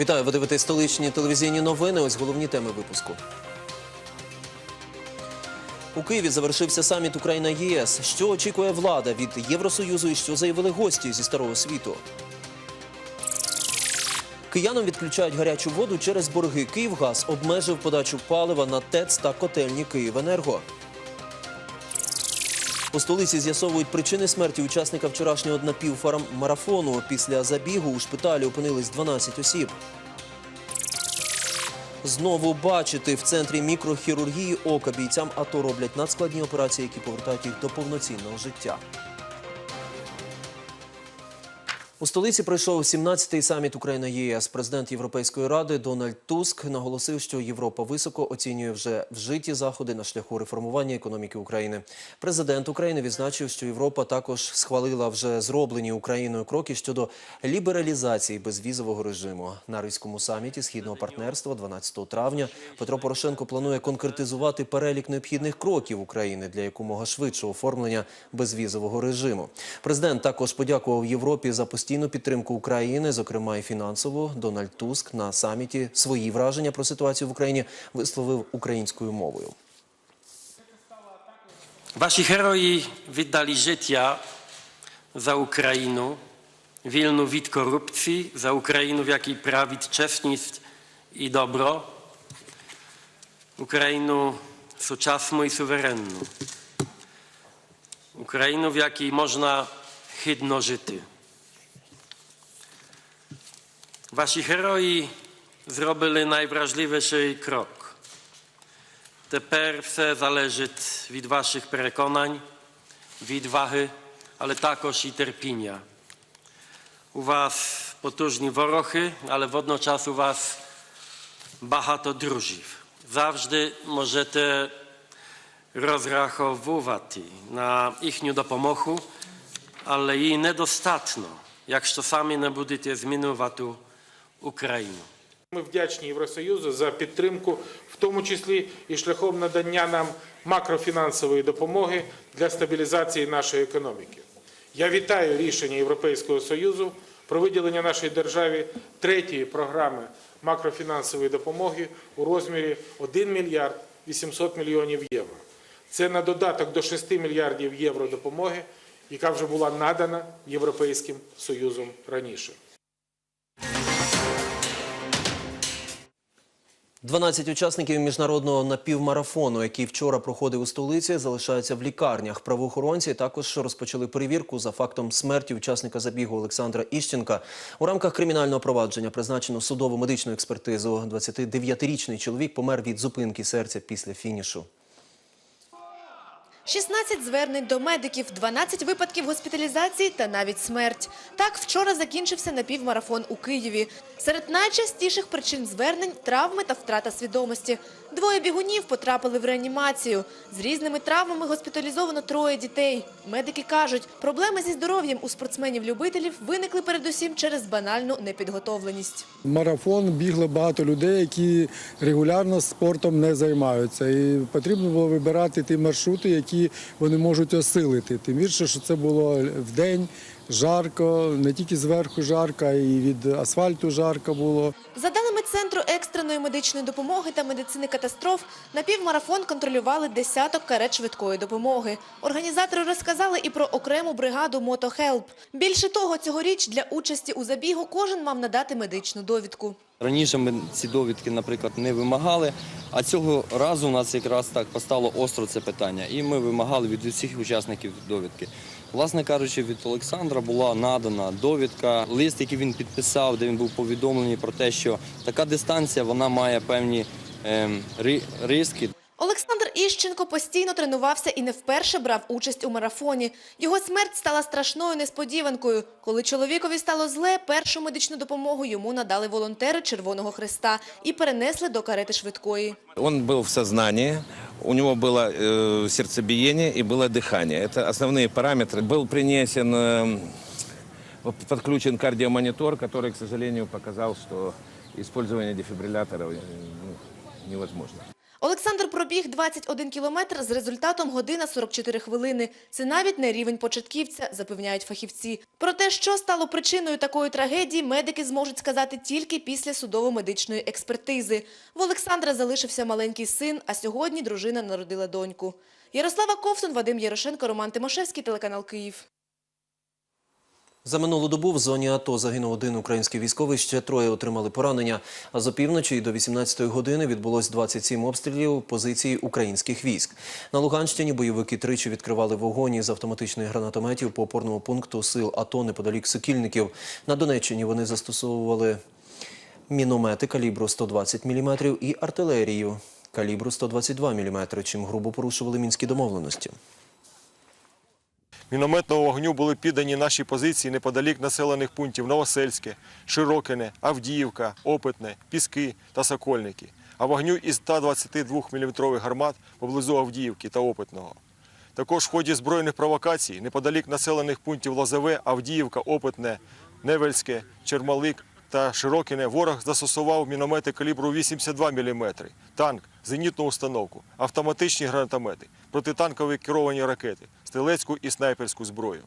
Вітаю, ви дивитесь столичні телевізійні новини. Ось головні теми випуску. У Києві завершився саміт Україна ЄС. Що очікує влада від Євросоюзу і що заявили гості зі старого світу? Киянам відключають гарячу воду через борги. Київгаз обмежив подачу палива на ТЕЦ та котельні Київенерго. У столиці з'ясовують причини смерті учасника вчорашнього напівмарафону. Після забігу у шпиталі опинились 12 осіб. Знову бачити в центрі мікрохірургії ока бійцям АТО роблять надскладні операції, які повертають їх до повноцінного життя. У столиці пройшов 17-й саміт Україна ЄС. Президент Європейської ради Дональд Туск наголосив, що Європа високо оцінює вже вжиті заходи на шляху реформування економіки України. Президент України відзначив, що Європа також схвалила вже зроблені Україною кроки щодо лібералізації безвізового режиму. На Ризькому саміті східного партнерства 12 травня Петро Порошенко планує конкретизувати перелік необхідних кроків України для якомога швидшого оформлення безвізового режиму. Президент також подякував Європі за постійну підтримку України, зокрема і фінансово. Дональд Туск на саміті свої враження про ситуацію в Україні висловив українською мовою. Wasi heroi wydali życia za Ukrainę, wilnu wid korupcji, za Ukrainę, w jakiej prawit czesność i dobro, Ukrainę soczasną i suwerenną, Ukrainę, w jakiej można chydno żyty. Wasi heroi zrobili najwrażliwszy krok. Тепер все залежить від ваших переконань, відваги, але також і терпіння. У вас потужні вороги, але водночас у вас багато друзів. Завжди можете розраховувати на їхню допомогу, але її недостатньо, якщо самі не будете змінювати Україну. Ми вдячні Євросоюзу за підтримку, в тому числі і шляхом надання нам макрофінансової допомоги для стабілізації нашої економіки. Я вітаю рішення Європейського Союзу про виділення нашій державі третьої програми макрофінансової допомоги у розмірі 1 мільярд 800 мільйонів євро. Це на додаток до 6 мільярдів євро допомоги, яка вже була надана Європейським Союзом раніше. 12 учасників міжнародного напівмарафону, який вчора проходив у столиці, залишаються в лікарнях. Правоохоронці також розпочали перевірку за фактом смерті учасника забігу Олександра Іщенка. У рамках кримінального провадження призначено судово медичну експертизу. 29-річний чоловік помер від зупинки серця після фінішу. 16 звернень до медиків, 12 випадків госпіталізації та навіть смерть. Так вчора закінчився напівмарафон у Києві. Серед найчастіших причин звернень – травми та втрата свідомості. Двоє бігунів потрапили в реанімацію. З різними травмами госпіталізовано троє дітей. Медики кажуть, проблеми зі здоров'ям у спортсменів-любителів виникли передусім через банальну непідготовленість. Марафон бігли багато людей, які регулярно спортом не займаються. І потрібно було вибирати ті маршрути, які вони можуть осилити. Тим більше, що це було в день жарко, не тільки зверху жарко, а і від асфальту жарко було. За даними Центру екстреної медичної допомоги та медицини катастроф, напівмарафон контролювали десяток карет швидкої допомоги. Організатори розказали і про окрему бригаду «Мотохелп». Більше того, цьогоріч для участі у забігу кожен мав надати медичну довідку. Раніше ми ці довідки, наприклад, не вимагали, а цього разу у нас якраз так постало остро це питання, і ми вимагали від усіх учасників довідки. Власне кажучи, від Олександра була надана довідка, лист, який він підписав, де він був повідомлений про те, що така дистанція вона має певні ри- риски. Олександр Іщенко постійно тренувався і не вперше брав участь у марафоні. Його смерть стала страшною несподіванкою. Коли чоловікові стало зле, першу медичну допомогу йому надали волонтери Червоного Хреста і перенесли до карети швидкої. Он был в сознании, у него было э, сердцебиение и было дыхание. Это основные параметры. Был принесен, э, подключен кардиомонитор, который, к сожалению, показал, что использование дефибрилляторов э, ну, невозможно. Олександр пробіг 21 кілометр з результатом година 44 хвилини. Це навіть не рівень початківця, запевняють фахівці. Про те, що стало причиною такої трагедії, медики зможуть сказати тільки після судово-медичної експертизи. В Олександра залишився маленький син, а сьогодні дружина народила доньку. Ярослава Ковтун, Вадим Ярошенко, Роман Тимошевський, телеканал Київ. За минулу добу в зоні АТО загинув один український військовий, ще троє отримали поранення. А з опівночі до 18-ї години відбулось 27 обстрілів позицій українських військ. На Луганщині бойовики тричі відкривали вогонь із автоматичних гранатометів по опорному пункту сил АТО неподалік Сокільників. На Донеччині вони застосовували міномети калібру 120 мм і артилерію калібру 122 мм, чим грубо порушували мінські домовленості. Мінометного вогню були піддані наші позиції неподалік населених пунктів Новосельське, Широкине, Авдіївка, Опитне, Піски та Сокольники, а вогню із 122 мм гармат поблизу Авдіївки та Опитного. Також в ході збройних провокацій неподалік населених пунктів Лозове, Авдіївка, Опитне, Невельське, Чермалик та Широкине ворог застосував міномети калібру 82 мм, танк, зенітну установку, автоматичні гранатомети, протитанкові керовані ракети, стрілецьку і снайперську зброю.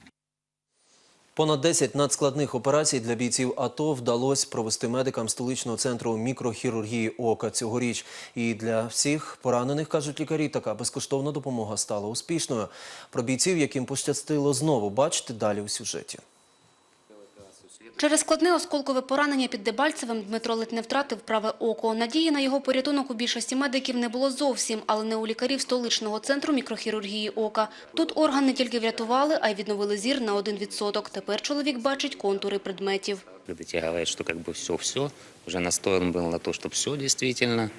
Понад 10 надскладних операцій для бійців АТО вдалося провести медикам столичного центру мікрохірургії ока цьогоріч. І для всіх поранених, кажуть лікарі, така безкоштовна допомога стала успішною. Про бійців, яким пощастило знову бачити далі у сюжеті. Через складне осколкове поранення під Дебальцевим Дмитро ледь не втратив праве око. Надії на його порятунок у більшості медиків не було зовсім, але не у лікарів столичного центру мікрохірургії ока. Тут орган не тільки врятували, а й відновили зір на 1%. Тепер чоловік бачить контури предметів. Когда тебе говорят, что как бы все-все, уже настроен был на то, что все действительно,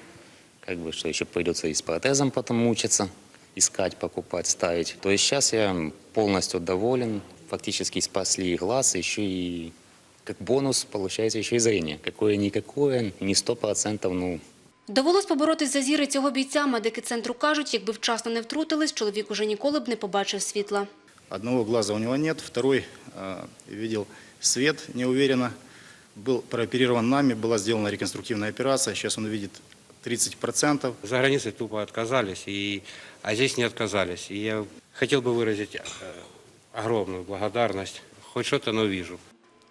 как бы, что еще придется и с протезом потом мучиться, искать, покупать, ставить. То есть сейчас я полностью доволен, фактически спасли и глаз, еще и как бонус получается еще и зрение. Какое-никакое, не сто процентов, ну, Довелось поборотись за зіри цього бійця. Медики центру кажуть, якби вчасно не втрутились, чоловік уже ніколи б не побачив світла. Одного глаза у него нет, второй э, видел свет неуверенно. Был прооперирован нами, была сделана реконструктивная операция. Сейчас он видит 30%. За границей тупо отказались, и, а здесь не отказались. И я хотел бы выразить э, огромную благодарность. Хоть что-то, но вижу.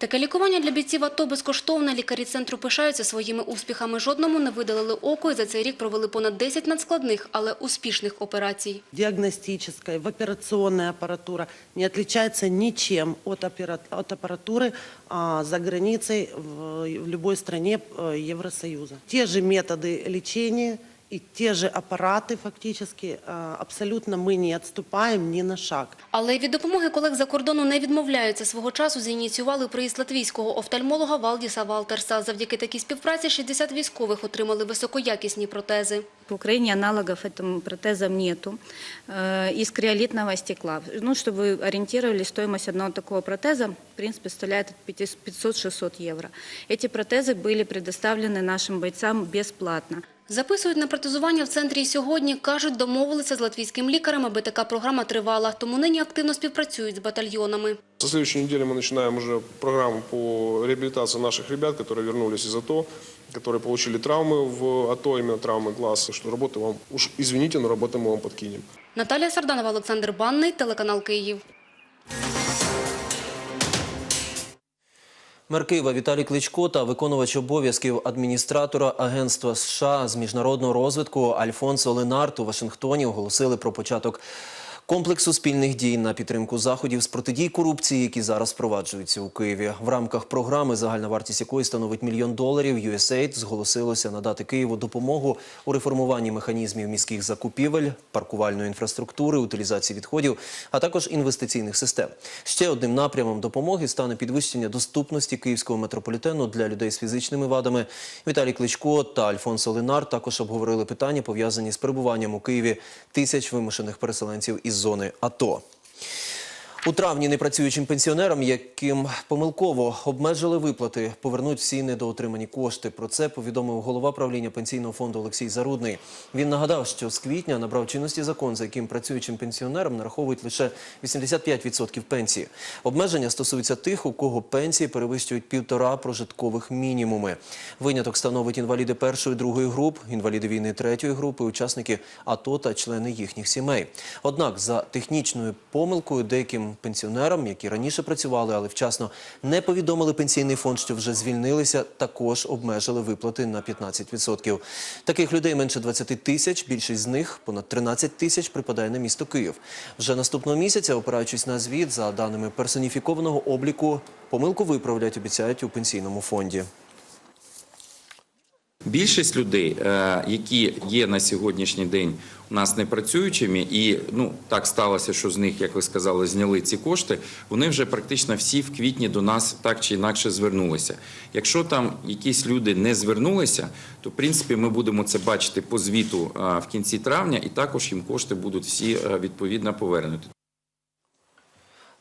Таке лікування для бійців АТО безкоштовне. Лікарі центру пишаються своїми успіхами. Жодному не видалили око і за цей рік провели понад 10 надскладних, але успішних операцій. диагностическая, в операционная аппаратура не отличается ничем от, опера- от аппаратуры а, за границей в, в любой стране э, Евросоюза. Те же методы лечения и те же аппараты фактически, а, абсолютно мы не отступаем ни на шаг. Але й від допомоги колег за кордону не відмовляються. Свого часу зініціювали приїзд латвійського офтальмолога Валдіса Валтерса. Завдяки такій співпраці 60 військових отримали високоякісні протези. В Украине аналогов этим протезам нету э, из криолитного стекла. Ну, чтобы вы ориентировали, стоимость одного такого протеза, в принципе, составляет от 500-600 евро. Эти протезы были предоставлены нашим бойцам бесплатно. Записують на протезування в центрі і сьогодні. Кажуть, домовилися з латвійським лікарем, аби така програма тривала. Тому нині активно співпрацюють з батальйонами. Со следующей недели мы начинаем уже программу по реабилитации наших ребят, которые вернулись из АТО, которые получили травмы в АТО, именно травмы глаз. Что работы вам, уж извините, но работы мы вам подкинем. Наталія Сарданова, Олександр Банний, телеканал Київ. Мер Києва Віталій Кличко та виконувач обов'язків адміністратора Агентства США з міжнародного розвитку Альфонсо Ленарт у Вашингтоні оголосили про початок комплексу спільних дій на підтримку заходів з протидії корупції, які зараз впроваджуються у Києві. В рамках програми, загальна вартість якої становить мільйон доларів, USAID зголосилося надати Києву допомогу у реформуванні механізмів міських закупівель, паркувальної інфраструктури, утилізації відходів, а також інвестиційних систем. Ще одним напрямом допомоги стане підвищення доступності київського метрополітену для людей з фізичними вадами. Віталій Кличко та Альфонсо Ленар також обговорили питання, пов'язані з перебуванням у Києві тисяч вимушених переселенців із зони АТО. У травні непрацюючим пенсіонерам, яким помилково обмежили виплати, повернуть всі недоотримані кошти. Про це повідомив голова правління пенсійного фонду Олексій Зарудний. Він нагадав, що з квітня набрав чинності закон, за яким працюючим пенсіонерам нараховують лише 85% пенсії. Обмеження стосуються тих, у кого пенсії перевищують півтора прожиткових мінімуми. Виняток становить інваліди першої, другої груп, інваліди війни третьої групи, учасники АТО та члени їхніх сімей. Однак за технічною помилкою деяким пенсіонерам, які раніше працювали, але вчасно не повідомили пенсійний фонд, що вже звільнилися, також обмежили виплати на 15%. Таких людей менше 20 тисяч. Більшість з них, понад 13 тисяч, припадає на місто Київ. Вже наступного місяця, опираючись на звіт, за даними персоніфікованого обліку, помилку виправлять, обіцяють у пенсійному фонді. Більшість людей, е, які є на сьогоднішній день у нас непрацюючими, і ну так сталося, що з них, як ви сказали, зняли ці кошти. Вони вже практично всі в квітні до нас так чи інакше звернулися. Якщо там якісь люди не звернулися, то в принципі ми будемо це бачити по звіту е, в кінці травня, і також їм кошти будуть всі е, відповідно повернуті.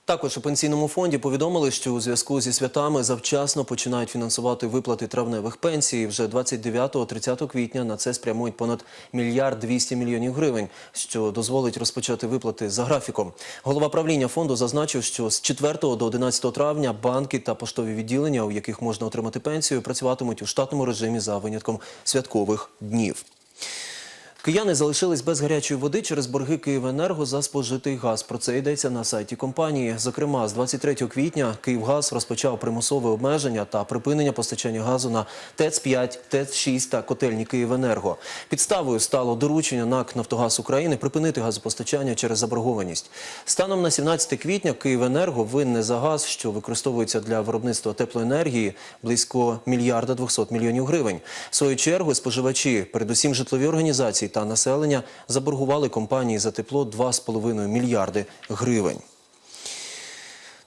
Також у пенсійному фонді повідомили, що у зв'язку зі святами завчасно починають фінансувати виплати травневих пенсій. Вже 29-30 квітня на це спрямують понад мільярд 200 мільйонів гривень, що дозволить розпочати виплати за графіком. Голова правління фонду зазначив, що з 4 до 11 травня банки та поштові відділення, у яких можна отримати пенсію, працюватимуть у штатному режимі за винятком святкових днів. Кияни залишились без гарячої води через борги «Київенерго» за спожитий газ. Про це йдеться на сайті компанії. Зокрема, з 23 квітня «Київгаз» розпочав примусове обмеження та припинення постачання газу на ТЕЦ-5, ТЕЦ-6 та котельні «Київенерго». Підставою стало доручення НАК «Нафтогаз України» припинити газопостачання через заборгованість. Станом на 17 квітня «Київенерго» винне за газ, що використовується для виробництва теплоенергії, близько мільярда 200 мільйонів гривень. В свою чергу споживачі, передусім житлові організації та населення, заборгували компанії за тепло 2,5 мільярди гривень.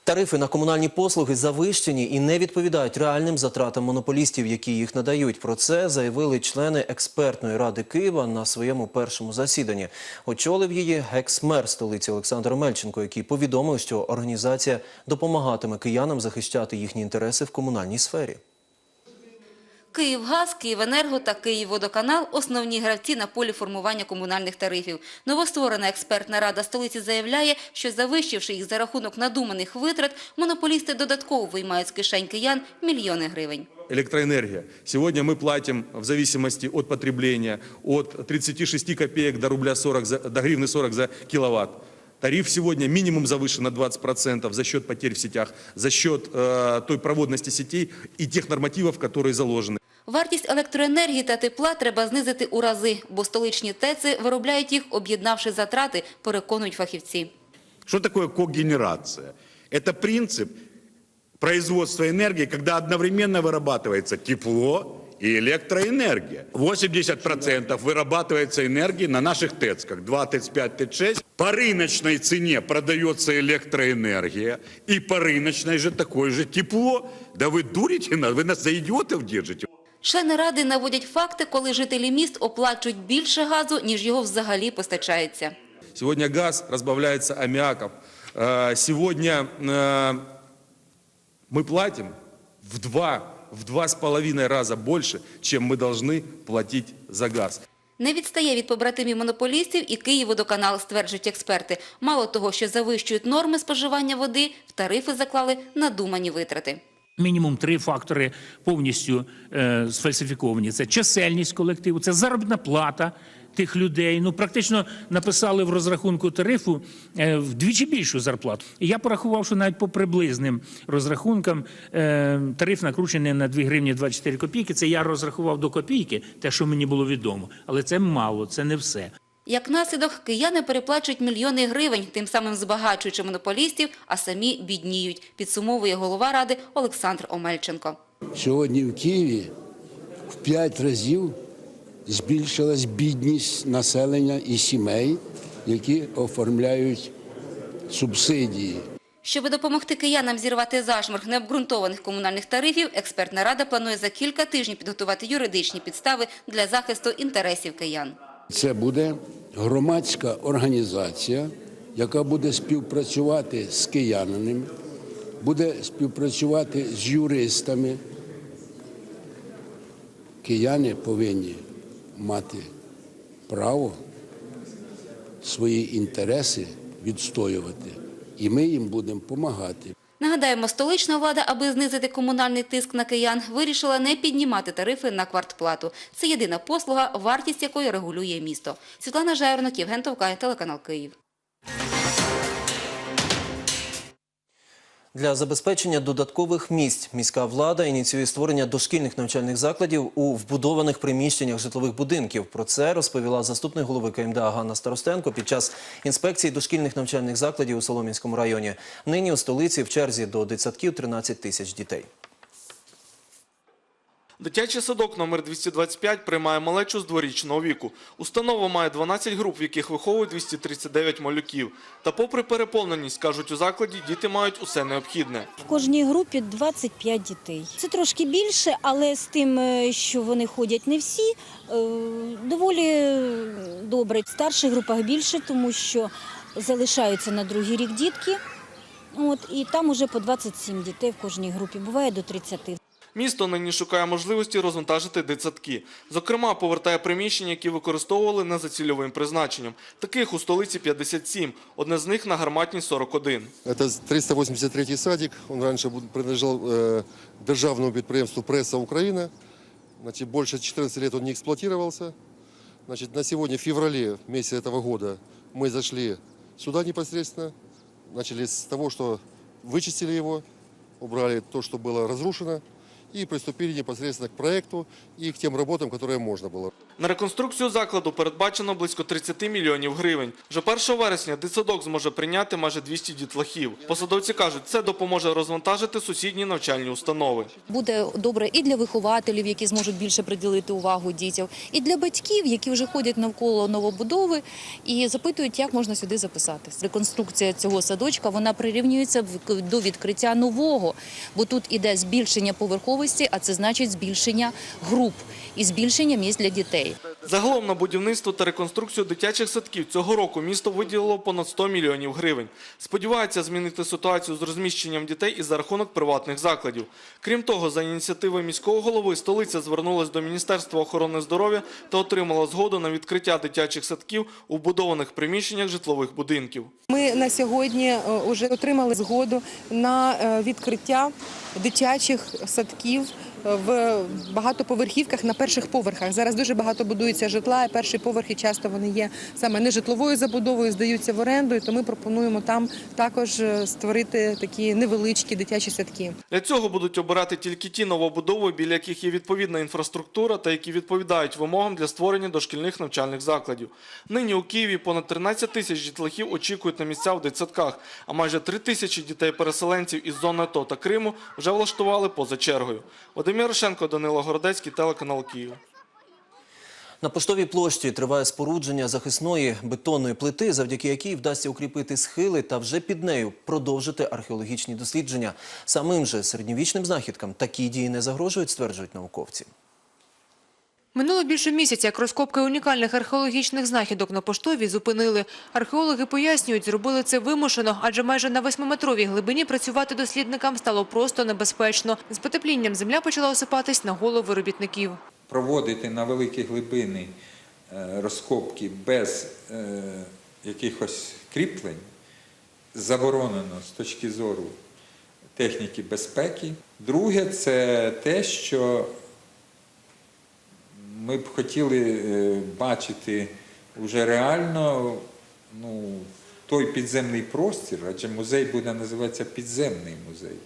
Тарифи на комунальні послуги завищені і не відповідають реальним затратам монополістів, які їх надають. Про це заявили члени експертної ради Києва на своєму першому засіданні. Очолив її екс-мер столиці Олександр Мельченко, який повідомив, що організація допомагатиме киянам захищати їхні інтереси в комунальній сфері. Київгаз, Київенерго та Київводоканал – основні гравці на полі формування комунальних тарифів. Новостворена експертна рада столиці заявляє, що завищивши їх за рахунок надуманих витрат, монополісти додатково виймають з кишень киян мільйони гривень. Электроэнергия. Сегодня мы платим в зависимости от потребления от 36 копеек до рубля 40, за, до гривны 40 за киловатт. Тариф сегодня минимум завышен на 20% за счет потерь в сетях, за счет э, той проводности сетей и тех нормативов, которые заложены. Вартість електроенергії та тепла треба знизити у рази, бо столичні ТЕЦи виробляють їх, об'єднавши затрати, переконують фахівці. Что такое когенерация? Это принцип производства энергии, когда одновременно вырабатывается тепло и электроэнергия. 80% вырабатывается энергии на наших ТЭЦках. 2 ТЭЦ-5, ТЭЦ-6. По рыночной цене продается электроэнергия. И по рыночной же такое же тепло. Да вы дурите нас, вы нас за идиотов держите. Члени ради наводять факти, коли жителі міст оплачують більше газу, ніж його взагалі постачається. Сегодня газ разбавляется аммиаком. Э, Сегодня э, мы платим в два, в два с половиной раза больше, чем мы должны платить за газ. Не відстає від побратимів монополістів і Київводоканал, стверджують експерти. Мало того, що завищують норми споживання води, в тарифи заклали надумані витрати. Мінімум три фактори повністю е, сфальсифіковані. Це чисельність колективу, це заробітна плата тих людей. Ну, практично написали в розрахунку тарифу е, вдвічі більшу зарплату. Я порахував, що навіть по приблизним розрахункам е, тариф накручений на 2 гривні 24 копійки. Це я розрахував до копійки, те, що мені було відомо. Але це мало, це не все. Як наслідок, кияни переплачують мільйони гривень, тим самим збагачуючи монополістів, а самі бідніють, підсумовує голова ради Олександр Омельченко. Сьогодні в Києві в п'ять разів збільшилась бідність населення і сімей, які оформляють субсидії. Щоби допомогти киянам зірвати зашморг необґрунтованих комунальних тарифів, експертна рада планує за кілька тижнів підготувати юридичні підстави для захисту інтересів киян. Це буде громадська організація, яка буде співпрацювати з киянами, буде співпрацювати з юристами. Кияни повинні мати право свої інтереси відстоювати, і ми їм будемо допомагати. Нагадаємо, столична влада, аби знизити комунальний тиск на киян, вирішила не піднімати тарифи на квартплату. Це єдина послуга, вартість якої регулює місто. Світлана Жайорнок, Євген Товкай, телеканал Київ. Для забезпечення додаткових місць міська влада ініціює створення дошкільних навчальних закладів у вбудованих приміщеннях житлових будинків. Про це розповіла заступник голови КМДА Ганна Старостенко під час інспекції дошкільних навчальних закладів у Солом'янському районі. Нині у столиці в черзі до дитсадків 13 тисяч дітей. Дитячий садок номер 225 приймає малечу з дворічного віку. Установа має 12 груп, в яких виховують 239 малюків. Та попри переповненість, кажуть у закладі, діти мають усе необхідне. В кожній групі 25 дітей. Це трошки більше, але з тим, е, що вони ходять не всі, е, доволі добре. В старших групах більше, тому що залишаються на другий рік дітки. От, і там уже по 27 дітей в кожній групі, буває до 30. Місто нині шукає можливості розвантажити дитсадки. Зокрема, повертає приміщення, які використовували не за цільовим призначенням. Таких у столиці 57, одне з них на гарматній 41. Это 383 садик. Он раньше бу- принадлежал э, державному предприятию «Пресса Украина». Значит, больше 14 лет он не эксплуатировался. Значит, на сегодня, в феврале месяце этого года, мы зашли сюда непосредственно. Начали с того, что вычистили его, убрали то, что было разрушено, и приступили непосредственно к проекту и к тем работам, которые можно было. На реконструкцію закладу передбачено близько 30 мільйонів гривень. Вже 1 вересня дитсадок зможе прийняти майже 200 дітлахів. Посадовці кажуть, це допоможе розвантажити сусідні навчальні установи. Буде добре і для вихователів, які зможуть більше приділити увагу дітям, і для батьків, які вже ходять навколо новобудови і запитують, як можна сюди записатись. Реконструкція цього садочка вона прирівнюється до відкриття нового, бо тут іде збільшення поверховості, а це значить збільшення груп і збільшення місць для дітей. Загалом на будівництво та реконструкцію дитячих садків цього року місто виділило понад 100 мільйонів гривень. Сподівається змінити ситуацію з розміщенням дітей і за рахунок приватних закладів. Крім того, за ініціативи міського голови столиця звернулась до Міністерства охорони здоров'я та отримала згоду на відкриття дитячих садків у вбудованих приміщеннях житлових будинків. Ми на сьогодні вже отримали згоду на е, відкриття дитячих садків е, в багатоповерхівках на перших поверхах. Зараз дуже багато будується житла, і перші поверхи часто вони є саме нежитловою забудовою, здаються в оренду. І то ми пропонуємо там також е, створити такі невеличкі дитячі садки. Для цього будуть обирати тільки ті новобудови, біля яких є відповідна інфраструктура та які відповідають вимогам для створення дошкільних навчальних закладів. Нині у Києві понад 13 тисяч дітлахів очікують на місця в дитсадках, а майже 3 тисячі дітей-переселенців із зони АТО та Криму вже влаштували поза чергою. Вадим Ярошенко, Данило Городецький, телеканал Київ. На поштовій площі триває спорудження захисної бетонної плити, завдяки якій вдасться укріпити схили та вже під нею продовжити археологічні дослідження. Самим же середньовічним знахідкам такі дії не загрожують, стверджують науковці. Минуло більше місяця, як розкопки унікальних археологічних знахідок на поштовій зупинили. Археологи пояснюють, зробили це вимушено, адже майже на восьмиметровій глибині працювати дослідникам стало просто небезпечно. З потеплінням земля почала осипатись на голови робітників. проводити на великі глибини е, розкопки без е, якихось кріплень заборонено з точки зору техніки безпеки. Друге, це те, що ми б хотіли е, бачити вже реально ну, той підземний простір, адже музей буде називатися підземний музей.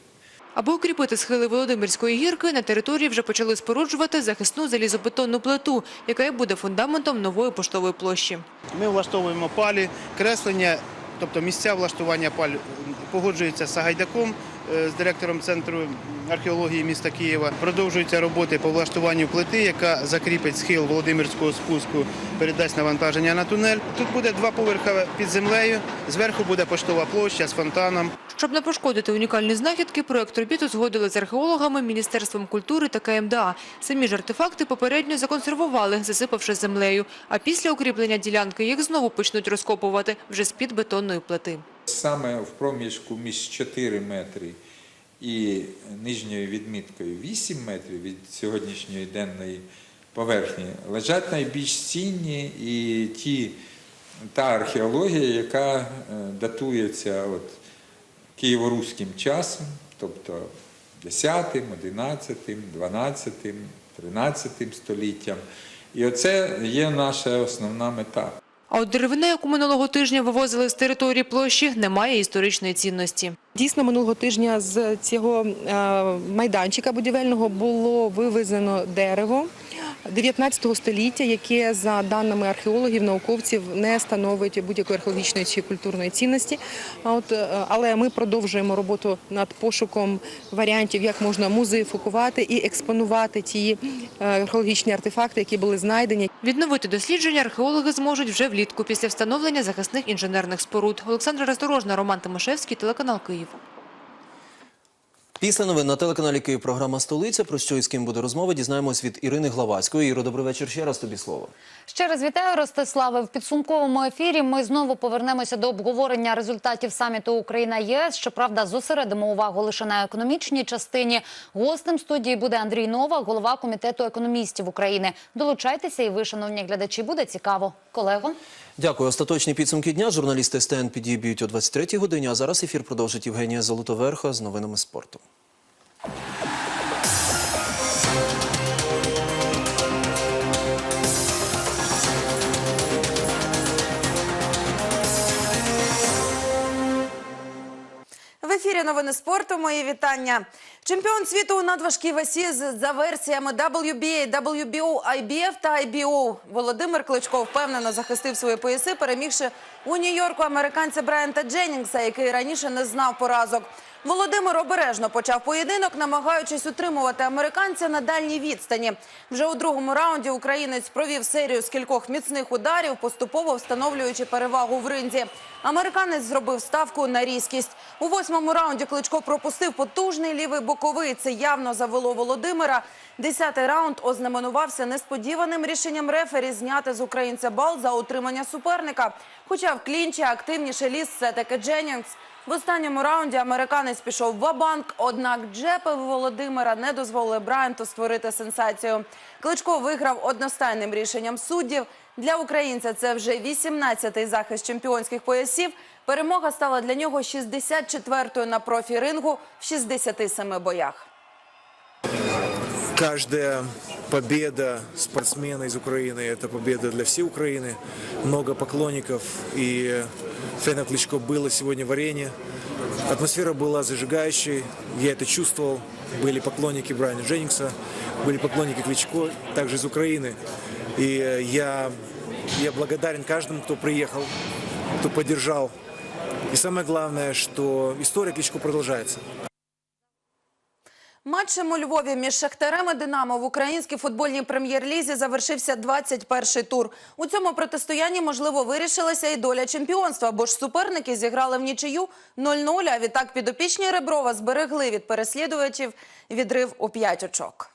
Аби укріпити схили Володимирської гірки, на території вже почали споруджувати захисну залізобетонну плиту, яка і буде фундаментом нової поштової площі. Ми влаштовуємо палі, креслення, тобто місця влаштування паль погоджується з Сагайдаком, е, з директором центру археології міста Києва. Продовжуються роботи по влаштуванню плити, яка закріпить схил Володимирського спуску, передасть навантаження на тунель. Тут буде два поверха під землею. Зверху буде поштова площа з фонтаном. Щоб не пошкодити унікальні знахідки, проект робіт узгодили з археологами, Міністерством культури та КМДА. Самі ж артефакти попередньо законсервували, засипавши землею. А після укріплення ділянки їх знову почнуть розкопувати вже з-під бетонної плити. Саме в проміжку між 4 метри і нижньою відміткою 8 метрів від сьогоднішньої денної поверхні лежать найбільш цінні і ті, та археологія, яка е, датується от, києворуським часом, тобто 10, 11, 12, 13 століттям. І оце є наша основна мета. А от деревина, яку минулого тижня вивозили з території площі, не має історичної цінності. Дійсно, минулого тижня з цього е, майданчика будівельного було вивезено дерево 19 століття, яке за даними археологів, науковців не становить будь-якої археологічної чи культурної цінності. От, е, але ми продовжуємо роботу над пошуком варіантів, як можна музеїфікувати і експонувати ті е, археологічні артефакти, які були знайдені. Відновити дослідження археологи зможуть вже влітку після встановлення захисних інженерних споруд. Олександра Роздорожна, Роман Тимошевський, телеканал Київ. Після новин на телеканалі Київ програма «Столиця». Про що і з ким буде розмова, дізнаємось від Ірини Главацької. Іро, добрий вечір ще раз тобі слово. Ще раз вітаю, Ростиславе. В підсумковому ефірі ми знову повернемося до обговорення результатів саміту Україна ЄС. Щоправда, зосередимо увагу лише на економічній частині. Гостем студії буде Андрій Новак, голова комітету економістів України. Долучайтеся, і ви, шановні глядачі, буде цікаво. Колего. Дякую. Остаточні підсумки дня. Журналісти СТН підіб'ють о 23-й годині. А зараз ефір продовжить Євгенія Золотоверха з новинами спорту. В ефірі новини спорту. Мої вітання. Чемпіон світу у надважкій весі за версіями WBA, WBO, IBF та IBO. Володимир Кличко впевнено захистив свої пояси, перемігши у Нью-Йорку американця Брайанта Дженнінгса, який раніше не знав поразок. Володимир обережно почав поєдинок, намагаючись утримувати американця на дальній відстані. Вже у другому раунді українець провів серію з кількох міцних ударів, поступово встановлюючи перевагу в ринзі. Американець зробив ставку на різкість. У восьмому раунді Кличко пропустив потужний лівий боковий. Це явно завело Володимира. Десятий раунд ознаменувався несподіваним рішенням рефері зняти з українця бал за утримання суперника. Хоча в клінчі активніше ліз все-таки Дженнінгс. В останньому раунді американець пішов ва-банк, однак джепи Володимира не дозволили Брайанту створити сенсацію. Кличко виграв одностайним рішенням суддів. Для українця це вже 18-й захист чемпіонських поясів. Перемога стала для нього 64-ю на профі-рингу в 67 боях. Каждая победа спортсмена из Украины – это победа для всей Украины. Много поклонников. И Фена Кличко было сегодня в арене. Атмосфера была зажигающей. Я это чувствовал. Были поклонники Брайана Дженнингса, были поклонники Кличко, также из Украины. И э, я, я благодарен каждому, кто приехал, кто поддержал. И самое главное, что история Кличко продолжается. Матчем у Львові між Шахтарем і Динамо в українській футбольній прем'єр-лізі завершився 21-й тур. У цьому протистоянні, можливо, вирішилася і доля чемпіонства, бо ж суперники зіграли в нічию 0-0, а відтак підопічні Реброва зберегли від переслідувачів відрив у 5 очок.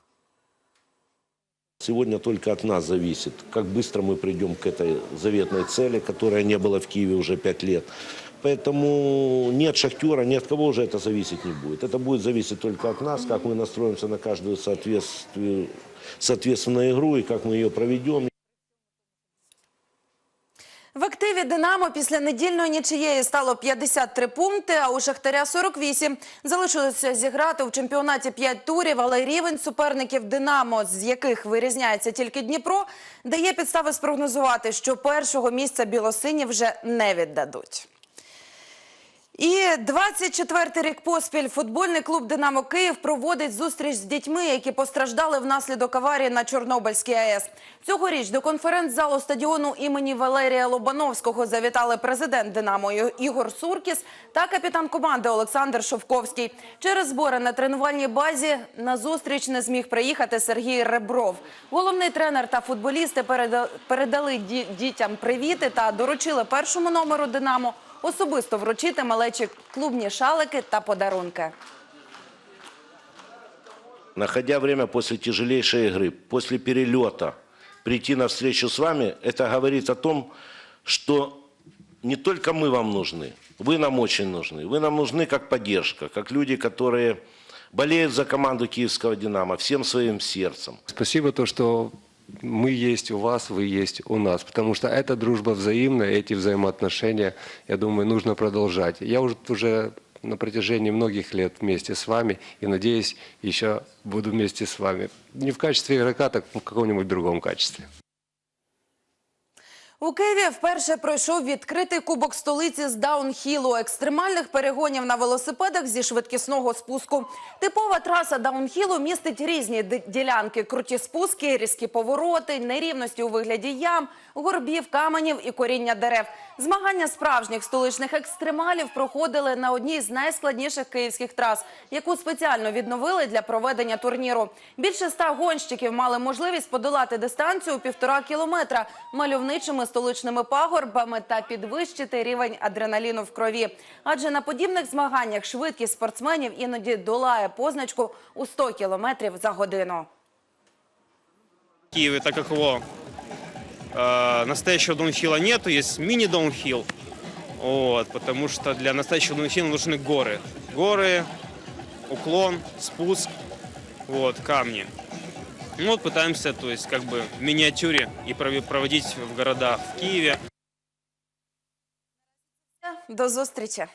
Сегодня только от нас зависит, как быстро мы придем к этой заветной цели, которая не была в Киеве уже пять лет. Поэтому ни от «Шахтера», ни от кого уже это зависеть не будет. Это будет зависеть только от нас, как мы настроимся на каждую соответствию- соответственную игру и как мы ее проведем. В активі «Динамо» після недільної нічиєї стало 53 пункти, а у «Шахтаря» 48. Залишилося зіграти в чемпіонаті 5 турів, але рівень суперників «Динамо», з яких вирізняється тільки Дніпро, дає підстави спрогнозувати, що першого місця білосині вже не віддадуть. І 24-й рік поспіль футбольний клуб «Динамо Київ» проводить зустріч з дітьми, які постраждали внаслідок аварії на Чорнобильській АЕС. Цьогоріч до конференц-залу стадіону імені Валерія Лобановського завітали президент «Динамо» Ігор Суркіс та капітан команди Олександр Шовковський. Через збори на тренувальній базі на зустріч не зміг приїхати Сергій Ребров. Головний тренер та футболісти переда- передали ді- дітям привіти та доручили першому номеру «Динамо» особисто вручити малечі клубні шалики та подарунки. Находя время после тяжелейшей игры, после перелета, прийти на встречу с вами, это говорит о том, что не только мы вам нужны, вы нам очень нужны. Вы нам нужны как поддержка, как люди, которые болеют за команду киевского «Динамо» всем своим сердцем. Спасибо то, что мы есть у вас, вы есть у нас, потому что эта дружба взаимная, эти взаимоотношения, я думаю, нужно продолжать. Я уже, уже на протяжении многих лет вместе с вами и, надеюсь, еще буду вместе с вами. Не в качестве игрока, так в каком-нибудь другом качестве. У Києві вперше пройшов відкритий кубок столиці з даунхілу, екстремальних перегонів на велосипедах зі швидкісного спуску. Типова траса даунхілу містить різні ділянки: круті спуски, різкі повороти, нерівності у вигляді ям, горбів, каменів і коріння дерев. Змагання справжніх столичних екстремалів проходили на одній з найскладніших київських трас, яку спеціально відновили для проведення турніру. Більше ста гонщиків мали можливість подолати дистанцію у півтора кілометра мальовничими столичними пагорбами та підвищити рівень адреналіну в крові. Адже на подібних змаганнях швидкість спортсменів іноді долає позначку у 100 кілометрів за годину. Киеве, так как его э, настоящего даунхилла нету, есть мини-даунхилл. Вот, потому что для настоящего даунхилла нужны горы. Горы, уклон, спуск, вот, камни. Ну вот пытаемся, то есть как бы в миниатюре и проводить в городах в Киеве. До зустрічі!